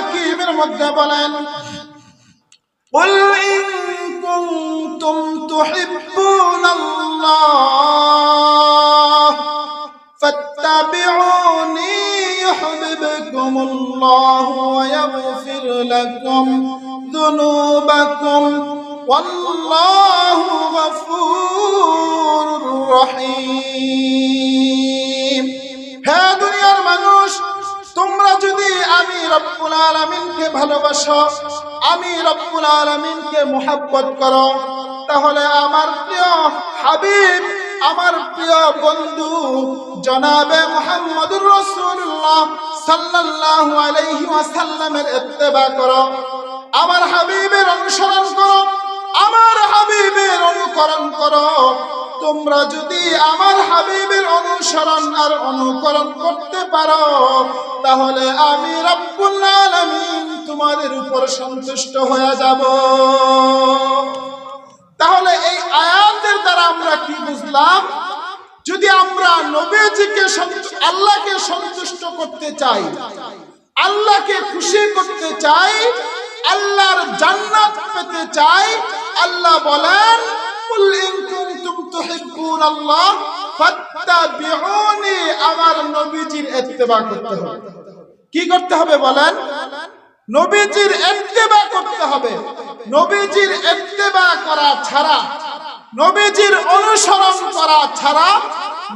হাকিমের মধ্যে বলেন قل إن كنتم تحبون الله فاتبعوني يحببكم الله ويغفر لكم ذنوبكم والله غفور رحيم হে দুনিয়ার মানুষ তোমরা যদি আমি রব্বুল আলামিনকে ভালোবাসো, আমি রব্বুল আলামিনকে মোহাব্বত করো, তাহলে আমার প্রিয় হাবিব, আমার প্রিয় বন্ধু জনাবে মুহাম্মদুর রাসূলুল্লাহ সাল্লাল্লাহু আলাইহি ওয়াসাল্লামের ইত্তেবা করো, আমার হাবিবের অনুসরণ করো, আমার হাবিবের অনুকরণ করো তোমরা যদি আমার হাবিবের অনুসরণ আর অনুকরণ করতে পারো, তাহলে আমি তোমাদের উপর সন্তুষ্ট হয়ে যাব। তাহলে এই আয়াতের দ্বারা আমরা কি বুঝলাম? যদি আমরা নবীজিকে আল্লাহকে সন্তুষ্ট করতে চাই, আল্লাহকে খুশি করতে চাই, আল্লাহর জান্নাত পেতে চাই, আল্লাহ বলেন কুনতুম তুহিব্বুনাল্লাহ ফাত্তাবিউনি, আমার নবীজির ইত্তেবা করতে হবে। কি করতে হবে বলেন? নবীজির ইত্তেবা করতে হবে। নবীজির ইত্তেবা করা ছাড়া, নবীজির অনুসরণ করা ছাড়া,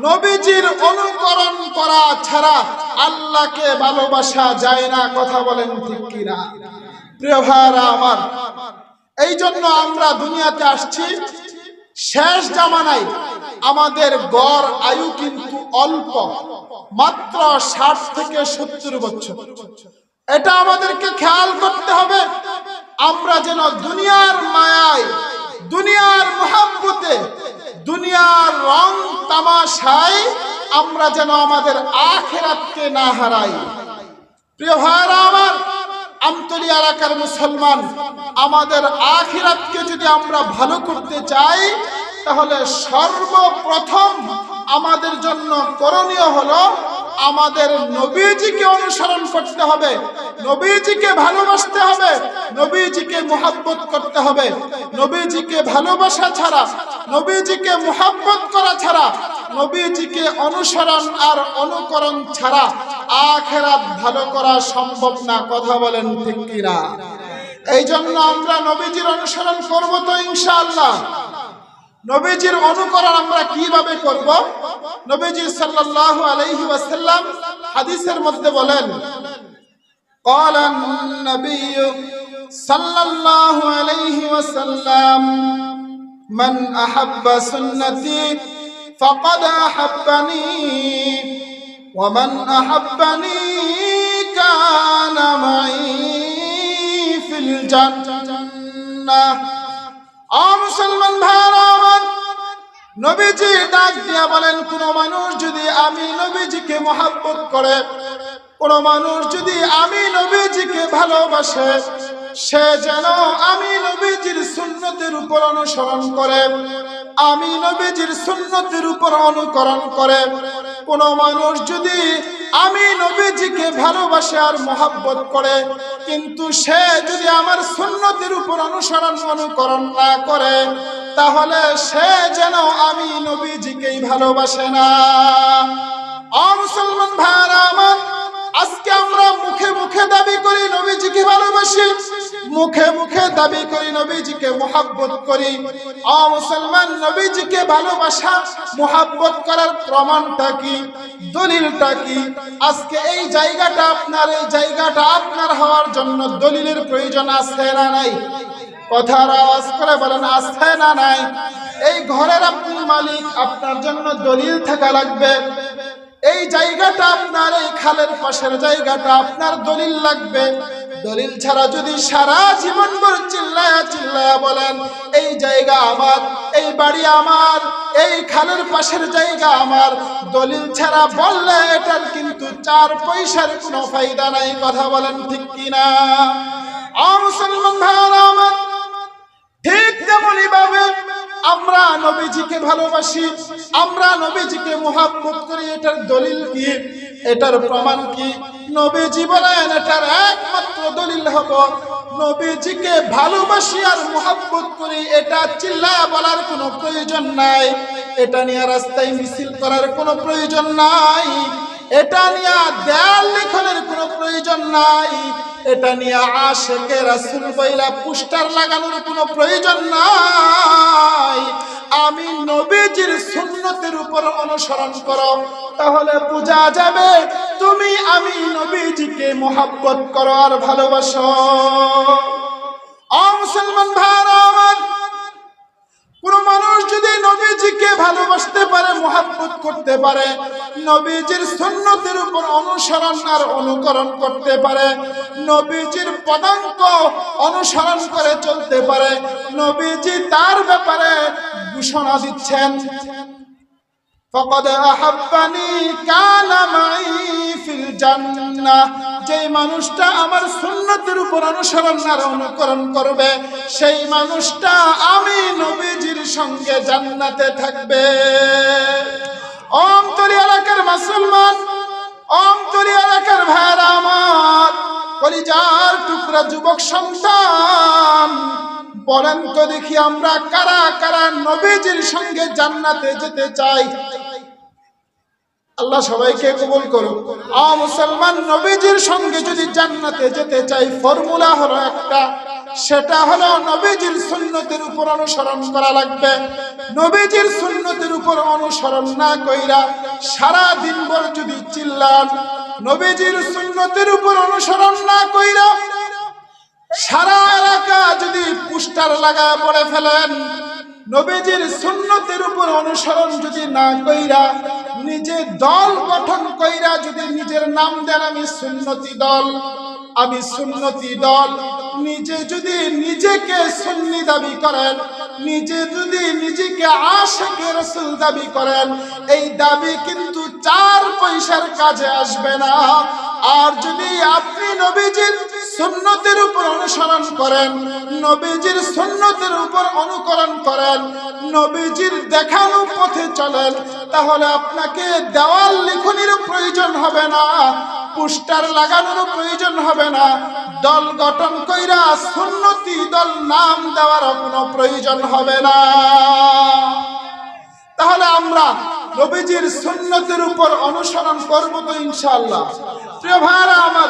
নবীজির অনুকরণ করা ছাড়া আল্লাহকে ভালোবাসা যায় না, কথা বলেন প্রিয় ভাইরা আমার এই জন্য আমরা দুনিয়াতে আসছি। শেষ জামানায় আমাদের গড় আয়ু কিন্তু অল্প, মাত্র ষাট থেকে সত্তর বছর। এটা আমাদেরকে খেয়াল করতে হবে, আমরা যেন দুনিয়ার মায়ায়, দুনিয়ার মহাব্বতে, দুনিয়ার রং তামাশায় আমরা যেন আমাদের আখেরাতকে না হারাই। প্রিয় ভাইরা আমার, আমতলি এলাকার মুসলমান, আমাদের আখিরাতকে যদি আমরা ভালো করতে চাই তাহলে সর্বপ্রথম আমাদের জন্য করণীয় হলো আমাদের নবীজিকে অনুসরণ করতে হবে, নবীজিকে ভালোবাসতে হবে, নবীজিকে মোহাব্বত করতে হবে। নবীজিকে ভালোবাসা ছাড়া, নবীজিকে মোহাব্বত করা ছাড়া, নবীজিকে অনুসরণ আর অনুকরণ ছাড়া আখেরাত ভালো করা সম্ভব না, কথা বলেন ঠিক এই জন্য আমরা নবীজির অনুসরণ করব তো ইনশাআল্লাহ। নবীজির অনুকরণ আমরা কিভাবে করব নবীজি সাল্লাল্লাহু আলাইহি ওয়াসাল্লাম হাদিসের মধ্যে বলেন قال النبي صلى الله عليه وسلم من أحب سنتي فقد أحبني ومن أحبني كان معي في الجنة আ মুসলমান ভাইরা আমার নবীজি ডাক দিয়া বলেন, কোন মানুষ যদি আমি নবীজিকে মহাব্বত করে, কোন মানুষ যদি আমি নবীজিকে ভালোবাসে, সে যেন আমি নবীজির সুন্নতের উপর অনুসরণ করে, আমি নবীজির সুন্নতের উপর অনুকরণ করে। কোন মানুষ যদি আমি নবীজিকে ভালোবাসে আর মহাব্বত করে, কিন্তু সে যদি আমার সুন্নতির উপর অনুসরণ অনুকরণ না করে, তাহলে সে যেন আমি নবীজিকেই ভালোবাসে না। মুসলমান আমার, আজকে আমরা মুখে মুখে দাবি করি, নবীজিকে ভালোবাসি। মুখে মুখে দাবি করি, নবীজিকে মোহাব্বত করি। আ মুসলমান, নবীজিকে ভালোবাসা, মোহাব্বত করার প্রমাণটা কি? দলিলটা কি? আজকে এই জায়গাটা আপনার, এই জায়গাটা আপনার হওয়ার জন্য দলিলের প্রয়োজন আছে না নাই? কথার আওয়াজ করে বলেন, আছে না নাই? এই ঘরের আপনি মালিক আপনার জন্য দলিল থাকা লাগবে। এই জায়গাটা আপনার, এই খালের পাশের জায়গাটা আপনার দলিল লাগবে। দলিল ছাড়া যদি সারা জীবন ভর চিল্লায়া চিল্লায়া বলেন, এই জায়গা আমার, এই বাড়ি আমার, এই খালের পাশের জায়গা আমার। দলিল ছাড়া বললে এটার কিন্তু চার পয়সার কোনো ফায়দা নাই, কথা বলেন ঠিক কিনা? মুসলমান ভাইরা আমার, ঠিক তেমনই ভাবে আমরা নবীজিকে ভালোবাসি, আমরা নবীজিকে মোহাব্বত করি, এটার দলিল কি? এটার প্রমাণ কি? নবীজি বলেন, এটার একমাত্র দলিল হব নবীজিকে ভালোবাসি আর মোহাব্বত করি, এটা চিল্লা বলার কোনো প্রয়োজন নাই। এটা নিয়ে রাস্তায় মিছিল করার কোনো প্রয়োজন নাই। এটা নিয়ে দেয়াল নাই। এটা নিয়ে আশেকে রাসুল বইলা পুস্টার লাগানোর কোনো প্রয়োজন নাই। আমি নবীজির সুন্নতের উপর অনুসরণ করো, তাহলে বোঝা যাবে তুমি আমি নবীজিকে মোহাব্বত করো আর ভালোবাসো। মুসলমান ভাইরা নবীজিকে ভালোবাসতে পারে মোহাম্মত করতে পারে, নবীজির উপর অনুসরণ আর অনুকরণ করতে পারে, নবীজির পদাঙ্ক অনুসরণ করে চলতে পারে, নবীজি তার ব্যাপারে ঘোষণা দিচ্ছেন। যে মানুষটা আমার সুন্নতির উপর অনুসরণ আর অনুকরণ করবে, সেই মানুষটা আমি নবী সঙ্গে জান্নাতে থাকবে। অন্তরি এলাকার মুসলমান, অন্তরি এলাকার ভাইরা আমার, কলিজার টুকরা যুবক সন্তান, বলেন তো দেখি আমরা কারা কারা নবীজির সঙ্গে জান্নাতে যেতে চাই? আল্লাহ সবাইকে কবুল করুক। আ মুসলমান নবীজির সঙ্গে যদি জান্নাতে যেতে চাই, ফর্মুলা হলো একটা। সেটা হলো নবীজির সুন্নতের উপর অনুসরণ করা লাগবে। নবীজির সুন্নতের উপর অনুসরণ না কইরা সারা দিন ভর যদি চিল্লান, নবীজির সুন্নতের উপর অনুসরণ না কইরা সারা এলাকা যদি পুস্টার লাগায় পড়ে ফেলেন, নবীজির সুন্নতের উপর অনুসরণ যদি না কইরা, নিজে দল গঠন কইরা যদি নিজের নাম দেন আমি সুন্নতি দল। আমি সুন্নতি দল। নিজে যদি নিজেকে সুন্নি দাবি করেন, নিজে যদি নিজেকে আশেকে রসুল দাবি করেন, এই দাবি কিন্তু চার পয়সার কাজে আসবে না। আর যদি আপনি নবীজির সুন্নতির উপর অনুসরণ করেন, নবীজির সুন্নতের উপর অনুকরণ করেন, নবীজির দেখানো পথে চলেন, তাহলে আপনাকে দেওয়াল লিখনির প্রয়োজন হবে না, পোস্টার লাগানোর প্রয়োজন হবে না, দল গঠন কইরা সুন্নতি দল নাম দেওয়ার কোনো প্রয়োজন হবে না। তাহলে আমরা নবীজির সুন্নতের উপর অনুসরণ করব তো ইনশাআল্লাহ। প্রিয় ভাইরা আমার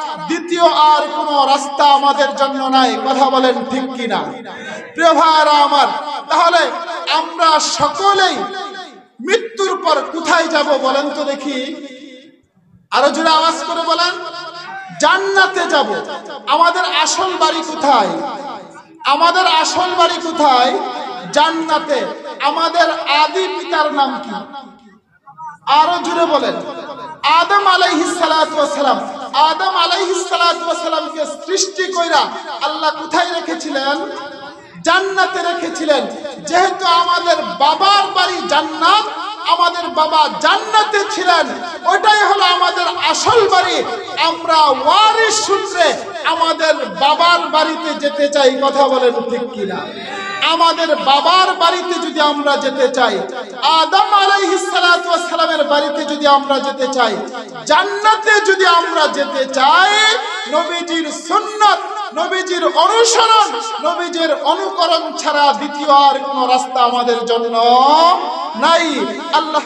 দ্বিতীয় আর কোনো রাস্তা আমাদের জন্য নাই। কথা বলেন ঠিক কিনা? প্রিয় ভাইরা আমার, তাহলে আমরা সকলেই মৃত্যুর পর কোথায় যাব বলেন তো দেখি? আরও জোরে আওয়াজ করে বলেন, জান্নাতে যাব। আমাদের আসল বাড়ি কোথায়? আমাদের আসল বাড়ি কোথায়? জান্নাতে। আমাদের আদি পিতার নাম কি? আরও জুড়ে বলেন। আদম আলাইহিস ওয়াসালাম আদম আলাইহিস সালাতু ওয়াসালামকে সৃষ্টি কইরা আল্লাহ কোথায় রেখেছিলেন? জান্নাতে রেখেছিলেন। যেহেতু আমাদের বাবার বাড়ি জান্নাত, আমাদের বাবা জান্নাতে ছিলেন, ওটাই হলো আমাদের আসল বাড়ি। আমরা ওয়ারিস সূত্রে আমাদের বাবার বাড়িতে যেতে চাই, কথা বলেন ঠিক কিনা? আমাদের বাবার বাড়িতে যদি আমরা যেতে চাই, আদম আলাইহিস সালাতু ওয়াস সালামের বাড়িতে যদি আমরা যেতে চাই, জান্নাতে যদি আমরা যেতে চাই, নবীজির সুন্নত, নবীজির অনুসরণ, নবীজির অনুকরণ ছাড়া দ্বিতীয় আর কোনো রাস্তা আমাদের জন্য নাই। আল্লাহ